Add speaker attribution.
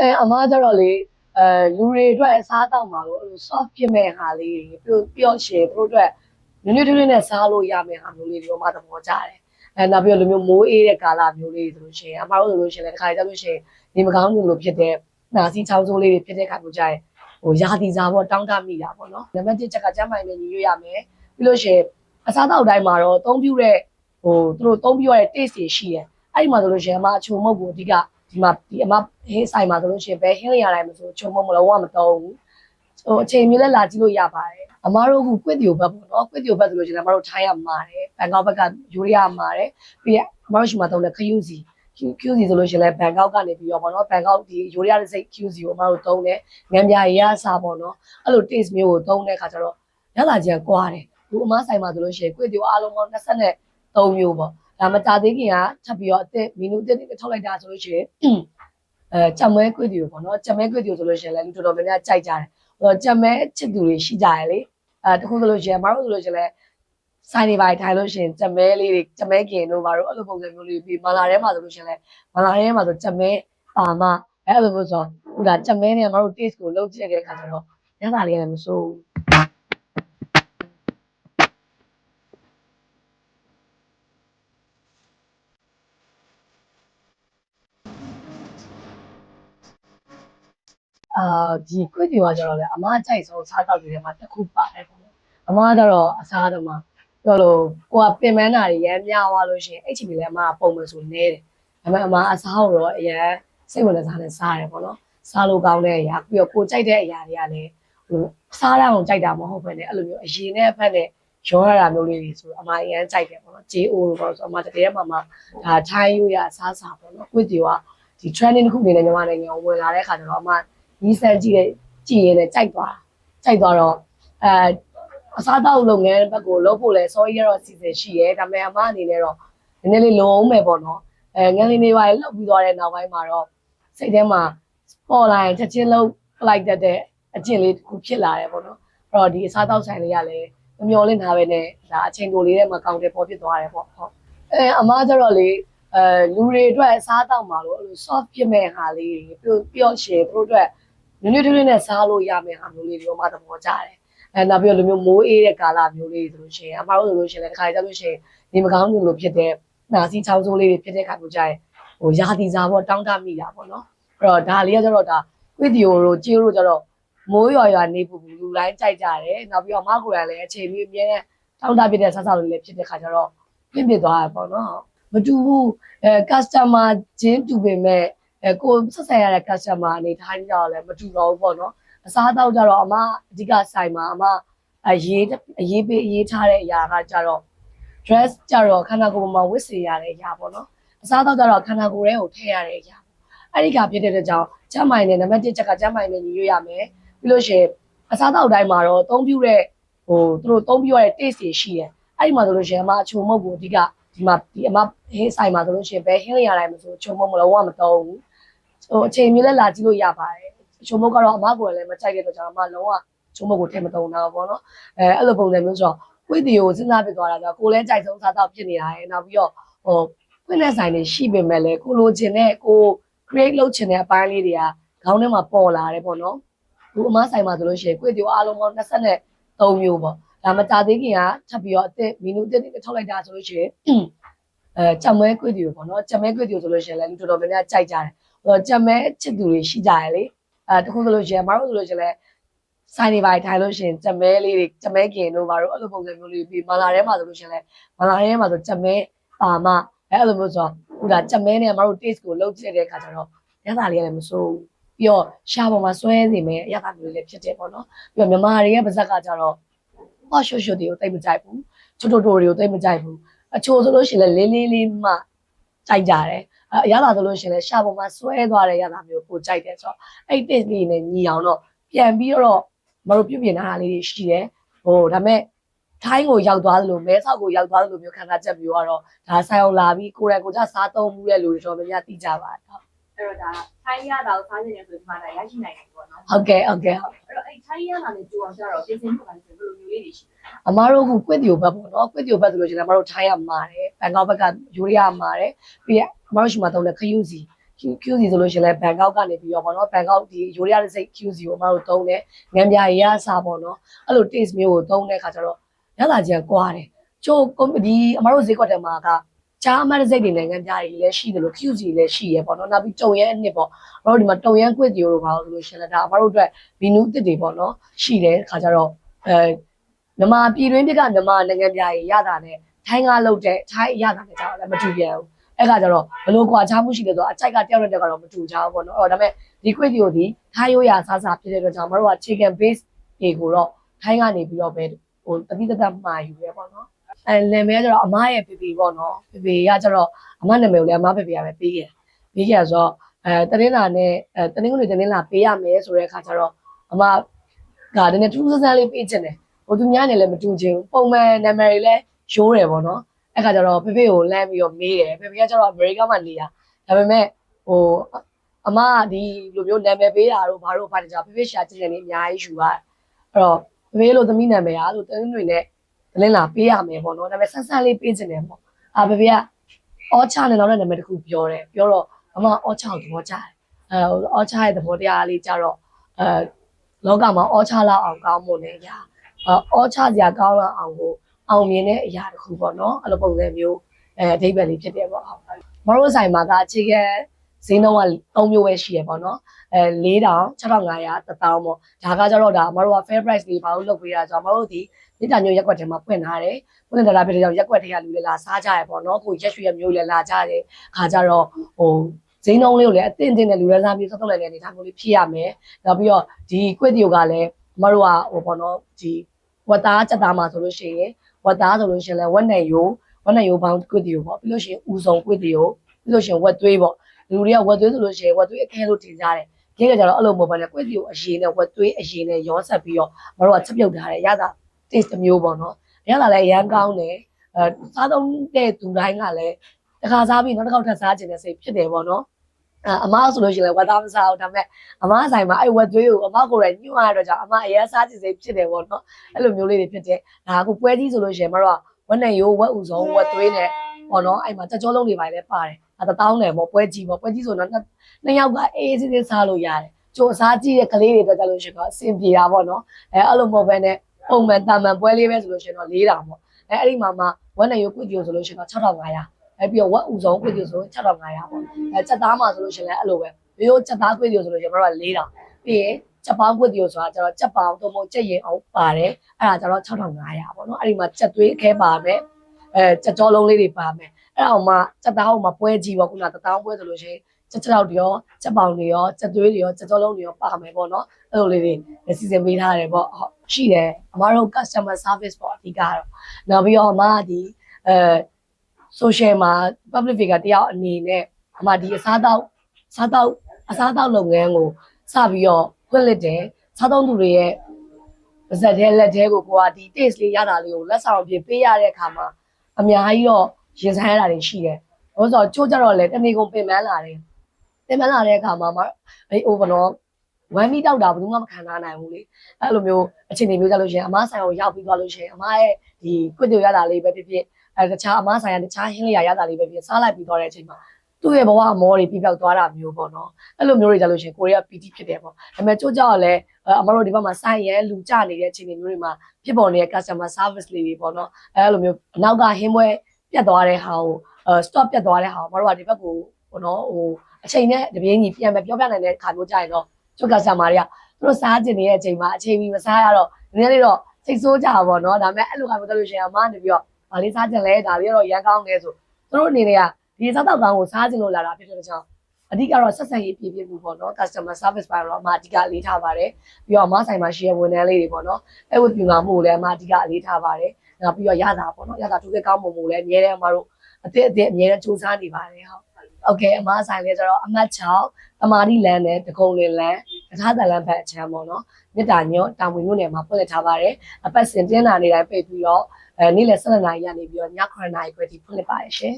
Speaker 1: အဲအမားကျတော့လေအဲလူတွေအတွက်အစားတောက်မှာလို့အဲ့လို soft ဖြစ်မဲ့ဟာလေးတွေပျော့ပျော့ရှင်သူတို့အတွက်နွေ့နွေ့ထွေးထွေးနဲ့စားလို့ရမယ့်ဟာမျိုးလေးတွေတော့မှသဘောကျတယ်အဲနောက်ပြီးတော့လူမျိုးမိုးအေးတဲ့ကာလမျိုးလေးဆိုလို့ရှိရင်အမားတို့ဆိုလို့ရှိရင်လည်းတစ်ခါကြလို့ရှိရင်နေမကောင်းလို့ဖြစ်တဲ့နာစီချောင်းစိုးလေးတွေဖြစ်တဲ့ခါမျိုးကြရင်ဟိုရာသီစားပေါ့တောင်းတမိတာပေါ့နော်နံပါတ်1ချက်ကကျမ်းမိုင်နဲ့ညီရွရမယ်ပြီးလို့ရှိရင်အစားတောက်တိုင်းမှာတော့အသုံးပြုတဲ့ဟိုသူတို့အသုံးပြုရတဲ့ taste တွေရှိတယ်အဲ့ဒီမှာဆိုလို့ရှိရင်အမအချုံမုတ်ကိုအဓိက ဒီမှာဒီအမဟင်းဆိုင်မှာဆိုလို့ရှိရင်ဘယ်ဟင်းရတိုင်းမဆိုချုံမုတ်မလုံးဝမတော့ဘူးဟိုအချိန်မျိုးလဲလာကြည့်လို့ရပါတယ်အမားတို့ကကွစ်တီယိုဘက်ပေါ့နော်ကွစ်တီယိုဘက်ဆိုလို့ရှိရင်အမားတို့ထိုင်းရမှာတယ်ဘန်ကောက်ဘက်ကယူရီးယားမှာတယ်ပြီးရအမားတို့ရှိမှာတော့လဲခယူးစီ Q Q စီဆိုလို့ရှိရင်လည်းဘန်ကောက်ကနေပြီးတော့ပေါ့နော်ဘန်ကောက်ဒီယူရီးယားစိတ် Q စီကိုအမတို့သုံးတယ်ငံပြာရရစားပေါ့နော်အဲ့လို taste မျိုးကိုသုံးတဲ့အခါကျတော့ရလာချင်းကွာတယ်လူအမဆိုင်မှာဆိုလို့ရှိရင်ကွစ်တီယိုအားလုံးပေါင်း23မျိုးပေါ့ ဒါမကြသေးခင်ကထပ်ပြီးတော့အသက်မီနူအသက်တွေထုတ်လိုက်တာဆိုလို့ရှိရင်အဲကြက်မဲကွစ်တီယိုပေါ့နော်ကြက်မဲကွစ်တီယိုဆိုလို့ရှိရင်လည်းလူတော်တော်များများကြိုက်ကြတယ်ဟိုကြက်မဲချစ်သူတွေရှိကြတယ်လေအဲတခုဆိုလို့ရှိရင်မတို့ဆိုလို့ရှိရင်လည်းဆိုင်တွေပါထိုင်လို့ရှိရင်ကြက်မဲလေးတွေကြက်မဲကင်တို့ဘာလို့အဲ့လိုပုံစံမျိုးလေးပြီးမလာထဲမှာဆိုလို့ရှိရင်လည်းမလာထဲမှာဆိုကြက်မဲပါမအဲ့လိုမျိုးဆိုဟိုဒါကြက်မဲနဲ့မတို့ taste ကိုလုံးကြည့်တဲ့အခါကျတော့ရတာလေးလည်းမစိုးဘူး အာဒီကွစ်တီကကျတော့လေအမအကြိုက်ဆုံးစားတော့တွေထဲမှာတစ်ခုပါတယ်ပေါ့နော်အမကတော့အစားတော့မှပြောလို့ကိုကပင်ပန်းတာတွေရမ်းများသွားလို့ရှိရင်အဲ့ချိန်လေးအမကပုံမှန်ဆိုနေတယ်ဒါပေမဲ့အမအစားကိုတော့အရန်စိတ်ဝင်စားနဲ့စားတယ်ပေါ့နော်စားလို့ကောင်းတဲ့အရာပြီးတော့ကိုကြိုက်တဲ့အရာတွေကလည်းဟိုစားရအောင်ကြိုက်တာမဟုတ်ဘဲနဲ့အဲ့လိုမျိုးအရင်နဲ့အဖက်နဲ့ရောရတာမျိုးလေးတွေဆိုအမအရန်ကြိုက်တယ်ပေါ့နော် JO လို့ပေါ့ဆိုအမတကယ်မှမှဒါထိုင်းရိုးရအစားစားပေါ့နော်ကွစ်တီကဒီ trending တစ်ခုအနေနဲ့ညီမနိုင်ငံကိုဝင်လာတဲ့ခါကျတော့အမ နီးစမ်းကြည့်တဲ့ကြည့်ရင်လည်းကြိုက်သွားတာကြိုက်သွားတော့အဲအစားတောက်လုပ်ငန်းဘက်ကိုလုပ်ဖို့လဲစောကြီးရတော့စီစဉ်ရှိရဲဒါပေမဲ့အမအနေနဲ့တော့နည်းနည်းလေးလုံအောင်မယ်ပေါ့နော်အဲငန်းလေးလေးပါလှုပ်ပြီးသွားတဲ့နောက်ပိုင်းမှာတော့စိတ်ထဲမှာပေါ်လာရင်ချက်ချင်းလှုပ်လိုက်တတ်တဲ့အကျင့်လေးတစ်ခုဖြစ်လာတယ်ပေါ့နော်အဲ့တော့ဒီအစားတောက်ဆိုင်လေးကလည်းမမျော်လင့်ထားပဲနဲ့ဒါအချိန်တိုလေးထဲမှာကောင်းတယ်ပေါ်ဖြစ်သွားတယ်ပေါ့ဟုတ်အဲအမကျတော့လေအဲလူတွေအတွက်အစားတောက်မှာလို့အဲ့လို soft ဖြစ်မဲ့ဟာလေးတွေပျော့ရှင်သူတို့အတွက် နွေ့နွေ့ထွေးထွေးနဲ့စားလို့ရမယ့်ဟာမျိုးလေးတွေတော့မှသဘောကျတယ်အဲနောက်ပြီးတော့လူမျိုးမိုးအေးတဲ့ကာလမျိုးလေးဆိုလို့ရှိရင်အမှားလို့ဆိုလို့ရှိရင်လည်းတစ်ခါကြလို့ရှိရင်နေမကောင်းလို့ဖြစ်တဲ့နာစီချောင်းစိုးလေးတွေဖြစ်တဲ့ခါမျိုးကြရင်ဟိုရာသီစားပေါ့တောင်းတမိတာပေါ့နော်အဲ့တော့ဒါလေးကကျတော့ဒါဝီဒီယိုတို့ကြည့်လို့ကျတော့မိုးရွာရွာနေပူပူလူတိုင်းကြိုက်ကြတယ်နောက်ပြီးတော့အမကိုယ်ကလည်းအချိန်ကြီးအမြဲတမ်းတောင်းတပြတဲ့ဆဆလေးလည်းဖြစ်တဲ့ခါကျတော့ပြင့်ပြသွားတာပေါ့နော်မတူဘူးအဲ customer ချင်းတူပေမဲ့ အဲကိုဆက်ဆံရတဲ့ customer အနေထားကြီးတော့လည်းမတူတော့ဘူးပေါ့နော်အစားတော့ကြတော့အမအဓိကဆိုင်မှာအမအရေးအရေးပေးအရေးထားတဲ့အရာကကြတော့ dress ကြတော့ခန္ဓာကိုယ်ပေါ်မှာဝတ်စေရတဲ့အရာပေါ့နော်အစားတော့ကြတော့ခန္ဓာကိုယ်ထဲကိုထည့်ရတဲ့အရာအဲ့ဒီကဖြစ်တဲ့ကြောင့်ကျမ်းမိုင်နဲ့နံပါတ်1ချက်ကကျမ်းမိုင်နဲ့ညီရွရမယ်ပြီးလို့ရှိရင်အစားတော့တိုင်းမှာတော့အသုံးပြုတဲ့ဟိုသူတို့အသုံးပြုရတဲ့ taste တွေရှိတယ်အဲ့ဒီမှာဆိုလို့ရှိရင်အမအချုံမုတ်ကိုအဓိကဒီမှာဒီအမဟင်းဆိုင်မှာဆိုလို့ရှိရင်ဘယ်ဟင်းရတိုင်းမဆိုချုံမုတ်မလုံးဝမတော့ဘူး ဟိုအချိန်မျိုးလဲလာကြည့်လို့ရပါတယ်ချုံမုတ်ကတော့အမကိုလည်းမကြိုက်တဲ့တော့ကျွန်တော်အမလုံးဝချုံမုတ်ကိုထည့်မတုံတာပေါ့နော်အဲအဲ့လိုပုံစံမျိုးဆိုတော့ဝိတီကိုစဉ်းစားပြသွားတာကြောင့်ကိုလည်းကြိုက်ဆုံးစားတော့ဖြစ်နေတာရယ်နောက်ပြီးတော့ဟိုဖွင့်တဲ့ဆိုင်တွေရှိပေမဲ့လည်းကိုလိုချင်တဲ့ကို create လုပ်ချင်တဲ့အပိုင်းလေးတွေကခေါင်းထဲမှာပေါ်လာတယ်ပေါ့နော်ဒီအမဆိုင်မှာဆိုလို့ရှိရင်ကိုတီကိုအားလုံးပေါင်း23မျိုးပေါ့ဒါမကြသေးခင်ကထပ်ပြီးတော့အသက်မီနူအသက်တွေထုတ်လိုက်တာဆိုလို့ရှိရင်အဲကြက်မဲကွေးတီကိုပေါ့နော်ကြက်မဲကွေးတီကိုဆိုလို့ရှိရင်လည်းလူတော်တော်များများကြိုက်ကြတယ်ဟို ကြက်မဲချစ်သူတွေရှိကြတယ်လေအဲတခုဆိုလို့ရှိရင်မတို့ဆိုလို့ရှိရင်လည်းဆိုင်တွေပါထိုင်လို့ရှိရင်ကြက်မဲလေးတွေကြက်မဲကင်တို့ဘာလို့အဲ့လိုပုံစံမျိုးလေးပြီးမလာထဲမှာဆိုလို့ရှိရင်လည်းမလာထဲမှာဆိုကြက်မဲပါမအဲ့လိုမျိုးဆိုတော့ဟိုဒါကြက်မဲနဲ့မတို့ taste ကိုလုပ်ကြည့်တဲ့အခါကျတော့ရတာလေးကလည်းမစိုးဘူးပြီးတော့ရှားပေါ်မှာဆွဲနေမယ်ရတာမျိုးလေးဖြစ်တယ်ပေါ့နော်ပြီးတော့မြန်မာတွေရဲ့ပါဇက်ကကြတော့ဟော့ရှုပ်ရှုပ်တွေကိုတိတ်မကြိုက်ဘူးချိုတိုတိုတွေကိုတိတ်မကြိုက်ဘူးအချို့ဆိုလို့ရှိရင်လည်းလင်းလင်းလေးမှကြိုက်ကြတယ် အဲရလာဆိုလို့ရှိရင်လည်းရှာပေါ်မှာဆွဲသွားတဲ့ရလာမျိုးကိုကြိုက်တယ်ဆိုတော့အဲ့ taste လေးနဲ့ညီအောင်တော့ပြန်ပြီးတော့မတို့ပြုပြင်ထားတာလေးတွေရှိတယ်ဟိုဒါမဲ့ထိုင်းကိုရောက်သွားသလိုမဲဆောက်ကိုရောက်သွားသလိုမျိုးခံစားချက်မျိုးကတော့ဒါဆိုင်အောင်လာပြီးကိုယ်တိုင်ကိုယ်ကျစားသုံးမှုတဲ့လူတွေတော့များများသိကြပါတယ်ဟုတ်
Speaker 2: အဲ့တော့ဒါထိုင်းရတာကိုစားနေတယ်ဆိုဒီမှာဒါရရှိနိုင်တယ်ပေါ့နော်
Speaker 1: ဟုတ်ကဲ့ဟုတ်ကဲ့ဟုတ်
Speaker 2: အဲ့တော့အဲ့ထိုင်းရတာနဲ့ကြိုအောင်ကြတော့ပြင်ဆင်မှုကလည်းဘယ်လိုမျိုးလေးတွေရှိလဲ
Speaker 1: အမားတို့ကကွစ်တီယိုဘက်ပေါ့နော်ကွစ်တီယိုဘက်ဆိုလို့ရှိရင်အမားတို့ထိုင်းရမှာတယ်ဘန်ကောက်ဘက်ကယူရီးယားမှာတယ်ပြီးရ အမားတို့ရှိမှာတော့လေခယူးစီ QC ဆိုလို့ရှိရင်လည်းဘန်ကောက်ကနေပြီးတော့ပေါ့နော်ဘန်ကောက်ဒီယူရီးယားစိတ် QC ကိုအမတို့သုံးတယ်ငံပြာရည်ရစားပေါ့နော်အဲ့လို taste မျိုးကိုသုံးတဲ့အခါကျတော့ရလာကြီးကွာတယ်ချို့ဒီအမတို့ဈေးကွက်ထဲမှာကချားအမတ်စိတ်တွေနဲ့ငံပြာရည်လည်းရှိတယ်လို့ QC လည်းရှိရပေါ့နော်နောက်ပြီးတုံရဲအနှစ်ပေါ့အမတို့ဒီမှာတုံရဲကွစ်တီရိုတို့ပါလို့ဆိုလို့ရှိရင်လည်းဒါအမတို့အတွက်ဘီနူးတစ်တွေပေါ့နော်ရှိတယ်အခါကျတော့အဲမြန်မာပြည်တွင်းပြကမြန်မာနိုင်ငံပြားရရတာနဲ့ထိုင်းကားလောက်တဲ့ထိုင်းရတာနဲ့ကျတော့လည်းမတူပြန်ဘူး အဲ့ခါကျတော့ဘလို့ကွာချမှုရှိလဲဆိုတော့အကြိုက်ကတယောက်နဲ့တယောက်ကတော့မတူကြဘူးပေါ့နော်အဲ့တော့ဒါပေမဲ့ဒီ quiz တွေကိုဒီထိုင်းရိုးရာစားစားဖြစ်တဲ့အတွက်ကြောင့်မတို့က chicken base တွေကိုတော့ထိုင်းကနေပြီးတော့ပဲဟိုတတိတသက်မှာယူရဲပေါ့နော်အဲလင်မဲကျတော့အမရဲ့ဖေဖေပေါ့နော်ဖေဖေကကျတော့အမနာမည်ကိုလည်းအမဖေဖေကပဲပေးခဲ့ပေးခဲ့ဆိုတော့အဲတနင်္လာနဲ့အဲတနင်္ဂနွေတနင်္လာပေးရမယ်ဆိုတဲ့အခါကျတော့အမကတည်းကထူးဆန်းဆန်းလေးပေးချင်တယ်ဟိုသူများနဲ့လည်းမတူချင်ဘူးပုံမှန်နာမည်တွေလည်းရိုးတယ်ပေါ့နော် အဲ့ခါကျတော့ဖေဖေကိုလမ်းပြီးတော့မေးတယ်ဖေဖေကကျတော့အမေရိကမှာနေတာဒါပေမဲ့ဟိုအမကဒီလိုမျိုးနာမည်ပေးတာတို့ဘာလို့ဘာတကြဖေဖေရှာချင်တယ်နေအများကြီးယူရတယ်အဲ့တော့ဖေဖေလိုသမီးနာမည်အားလို့တင်းတွေနဲ့တလင်းလာပေးရမယ်ပေါ့နော်ဒါပေမဲ့ဆန်းဆန်းလေးပေးချင်တယ်ပေါ့အာဖေဖေကအောချနဲ့နောက်တဲ့နာမည်တစ်ခုပြောတယ်ပြောတော့အမအောချကိုသဘောကျတယ်အဲအောချရဲ့သဘောတရားလေးကြတော့အဲလောကမှာအောချလောက်အောင်ကောင်းဖို့လည်းရအောချစရာကောင်းလောက်အောင်ကို အောင်မြင်တဲ့အရာတစ်ခုပေါ့နော်အဲ့လိုပုံစံမျိုးအဲအဓိပ္ပာယ်လေးဖြစ်တယ်ပေါ့ဟုတ်မတို့ဆိုင်မှာကအခြေခံဈေးနှုန်းက3မျိုးပဲရှိရပေါ့နော်အဲ4000 6500 1000ပေါ့ဒါကကြတော့ဒါမတို့က fair price လေးဘာလို့လုပ်ပေးတာဆိုတော့မတို့ဒီမြေတာမျိုးရက်ကွက်ထဲမှာဖွင့်ထားတယ်ဖွင့်ထားတာဖြစ်တဲ့ကြောင့်ရက်ကွက်ထဲကလူတွေလာစားကြရပေါ့နော်ကိုရက်ရွှေရမျိုးလည်းလာကြတယ်ခါကြတော့ဟိုဈေးနှုန်းလေးကိုလည်းအသင့်အင့်နဲ့လူရစားမျိုးစောက်လိုက်တဲ့အနေအထားမျိုးလေးဖြစ်ရမယ်နောက်ပြီးတော့ဒီကွက်တီယိုကလည်းမတို့ကဟိုပေါ့နော်ဒီဝတ်သားချက်သားမှာဆိုလို့ရှိရင် ဝတ်သားဆိုလို့ရှိရင်လည်းဝက်နယ်ယိုဝက်နယ်ယိုဘောင်းကွစ်တီယိုပေါ့ပြီးလို့ရှိရင်ဦးဆောင်ကွစ်တီယိုပြီးလို့ရှိရင်ဝက်သွေးပေါ့လူတွေကဝက်သွေးဆိုလို့ရှိရင်ဝက်သွေးအခဲလို့ထင်ကြတယ်ဒီကကြတော့အဲ့လိုမဟုတ်ပါနဲ့ကွစ်တီယိုအရင်နဲ့ဝက်သွေးအရင်နဲ့ရောဆက်ပြီးတော့မတို့ကချက်ပြုတ်ထားတယ်ရတာ taste တစ်မျိုးပေါ့နော်ရတာလည်းရမ်းကောင်းတယ်အဲစားသုံးတဲ့သူတိုင်းကလည်းတစ်ခါစားပြီးနောက်တစ်ခေါက်ထပ်စားခြင်းနဲ့စိတ်ဖြစ်တယ်ပေါ့နော် အအမဆိုလို့ရှိရင်လည်းဝတ်သားမစားဘူးဒါပေမဲ့အမဆိုင်မှာအဲ့ဝက်သွေးကိုအမကိုယ်တိုင်ညှို့ရတော့ကြောင့်အမအရင်စားခြင်းစိတ်ဖြစ်တယ်ပေါ့နော်အဲ့လိုမျိုးလေးတွေဖြစ်တယ်ဒါကပွဲကြီးဆိုလို့ရှိရင်မတို့ကဝက်နဲ့ရိုးဝက်ဥဆုံးဝက်သွေးနဲ့ပေါ့နော်အဲ့မှာကြကြောလုံးတွေပါလည်းပါတယ်အဲတတောင်းတယ်ပေါ့ပွဲကြီးပေါ့ပွဲကြီးဆိုတော့နှစ်ယောက်ကအေးစစ်စစ်စားလို့ရတယ်ကြိုစားကြည့်တဲ့ကလေးတွေအတွက်ကြလို့ရှိရင်တော့အဆင်ပြေတာပေါ့နော်အဲအဲ့လိုမဟုတ်ဘဲနဲ့ပုံမှန်တာမန်ပွဲလေးပဲဆိုလို့ရှိရင်တော့၄တောင်ပေါ့အဲအဲ့ဒီမှာမှဝက်နဲ့ရိုးကွစ်ကြိုဆိုလို့ရှိရင်တော့6500 အဲပြီးတော့ဝက်ဥဆုံးကွစ်ကြိုဆို6500ပေါ့အဲစက်သားမှာဆိုလို့ရှိရင်လည်းအဲ့လိုပဲရိုးစက်သားကွစ်ကြိုဆိုလို့ရှိရင်တို့က၄တောင်ပြီးရင်ချက်ပေါင်းကွစ်တီကိုဆိုတာကျတော့ချက်ပေါင်းသို့မဟုတ်ချက်ရင်အောင်ပါတယ်အဲ့ဒါကျတော့6500ပေါ့နော်အဲ့ဒီမှာချက်သွေးအခဲပါမယ်အဲချက်ကြောလုံးလေးတွေပါမယ်အဲ့ဒါအောင်မှချက်သားအောင်မှပွဲကြီးပေါ့ခုနတတောင်းပွဲဆိုလို့ရှိရင်ချက်ချက်တော့တွေရောချက်ပေါင်းတွေရောချက်သွေးတွေရောချက်ကြောလုံးတွေရောပါမယ်ပေါ့နော်အဲ့လိုလေးတွေစီစဉ်ပေးထားတယ်ပေါ့ဟုတ်ရှိတယ်အမတို့ customer service ပေါ့အဓိကတော့နောက်ပြီးတော့အမကဒီအဲ social မှာ public figure တယောက်အနေနဲ့အမဒီအစားတောက်စားတောက်အစားတောက်လုပ်ငန်းကိုစပြီးတော့ဖွင့်လက်တယ်စားသုံးသူတွေရဲ့ပါဇက်ထဲလက်ထဲကိုကိုကဒီ taste လေးရတာလေးကိုလက်ဆောင်အဖြစ်ပေးရတဲ့အခါမှာအများကြီးတော့ရင်ဆိုင်ရတာတွေရှိတယ်။ဘာလို့ဆိုတော့ချိုးကြတော့လေတနေ့ကုန်ပင်ပန်းလာတယ်။ပင်ပန်းလာတဲ့အခါမှာမအေး over တော့ဝမ်းမီတောက်တာဘယ်သူမှမခံနိုင်နိုင်ဘူးလေ။အဲ့လိုမျိုးအခြေအနေမျိုးကြလို့ရှိရင်အမဆိုင်ကိုရောက်ပြီးသွားလို့ရှိရင်အမရဲ့ဒီကွစ်တူရတာလေးပဲဖြစ်ဖြစ် အဲတခြားအမဆိုင်ကတခြားဟင်းလေးရရတာလေးပဲဖြစ်စားလိုက်ပြီးသွားတဲ့အချိန်မှာသူ့ရဲ့ဘဝအမောတွေပြပြောက်သွားတာမျိုးပေါ့နော်အဲ့လိုမျိုးတွေကြလို့ရှိရင်ကိုရီးယား PT ဖြစ်တယ်ပေါ့ဒါပေမဲ့ကြိုးကြောက်လည်းအမတို့ဒီဘက်မှာဆိုင်ရဲလူကြနေတဲ့အခြေအနေမျိုးတွေမှာဖြစ်ပေါ်နေတဲ့ customer service လေးတွေပေါ့နော်အဲ့လိုမျိုးအနောက်ကဟင်းပွဲပြတ်သွားတဲ့ဟာကိုအဲ stop ပြတ်သွားတဲ့ဟာကိုမတို့ကဒီဘက်ကိုပေါ့နော်ဟိုအချိန်နဲ့တပြေးညီပြန်ပဲပြောပြနိုင်တဲ့ခါမျိုးကြရင်တော့ကျုပ် customer တွေကသူတို့စားကျင်နေတဲ့အချိန်မှာအချိန်မီမစားရတော့နည်းနည်းလေးတော့စိတ်ဆိုးကြပါပေါ့နော်ဒါပေမဲ့အဲ့လိုခါမျိုးတက်လို့ရှိရင်အမကနေပြီးတော့ ဗာလေးစားကျင်လဲဒါလေးတော့ရန်ကောင်းတယ်ဆိုသူတို့အနေနဲ့ကဒီစားတော့ကောင်းကိုစားကျင်လို့လာတာဖြစ်တဲ့ကြောင့်အဓိကတော့ဆက်ဆံရေးပြည့်ပြည့်မှုပေါ့နော် customer service ပိုင်းတော့အမအဓိကအလေးထားပါတယ်ပြီးတော့အမဆိုင်မှာရှိရဝန်ထမ်းလေးတွေပေါ့နော်အဲ့ဝပြူငါမှုကိုလည်းအမအဓိကအလေးထားပါတယ်နောက်ပြီးတော့ရတာပေါ့နော်ရတာသူကကောင်းမှုမှုလည်းအများနဲ့အမတို့အသစ်အသစ်အများနဲ့စူးစမ်းနေပါတယ်ဟုတ်โอเคအမဆိုင်လေးကျတော့အမတ်6တမာတိလန်းနဲ့တကုံလင်လန်းတခြားတလန်းဖက်အချမ်းပေါ့နော်မြစ်တာညွန့်တာဝန်မြို့နယ်မှာဖွင့်လှစ်ထားပါတယ်အပတ်စဉ်တင်းနာနေတိုင်းပိတ်ပြီးတော့ အဲနေ့လယ်7နာရီကနေပြီးတော့ည9နာရီခွဲထိဖွင့်လှစ်ပါတယ်ရှင်